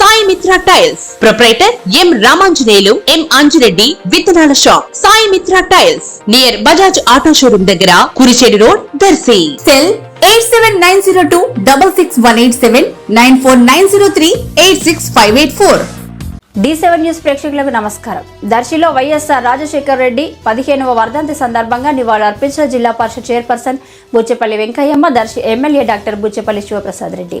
Sai Mitra tiles. Proprietor M Ramanjaneyulu M Anjireddy విత్తనాల shop. Sai Mitra tiles. Near Bajaj auto showroom దగ్గర Kurichedu road Darsi. Cell eight seven nine zero two double six one eight seven nine four nine zero three eight six five eight four. D seven news ప్రేక్షకులకు నమస్కారం. దర్శిలో వైఎస్ఆర్ రాజశేఖర్ రెడ్డి పదిహేనవ వర్ధంతి సందర్భంగా నివాళులర్పించిన Zilla Parishad chairperson Buchepalli Venkayamma Darsi MLA doctor Buchepalli Sivaprasad Reddy.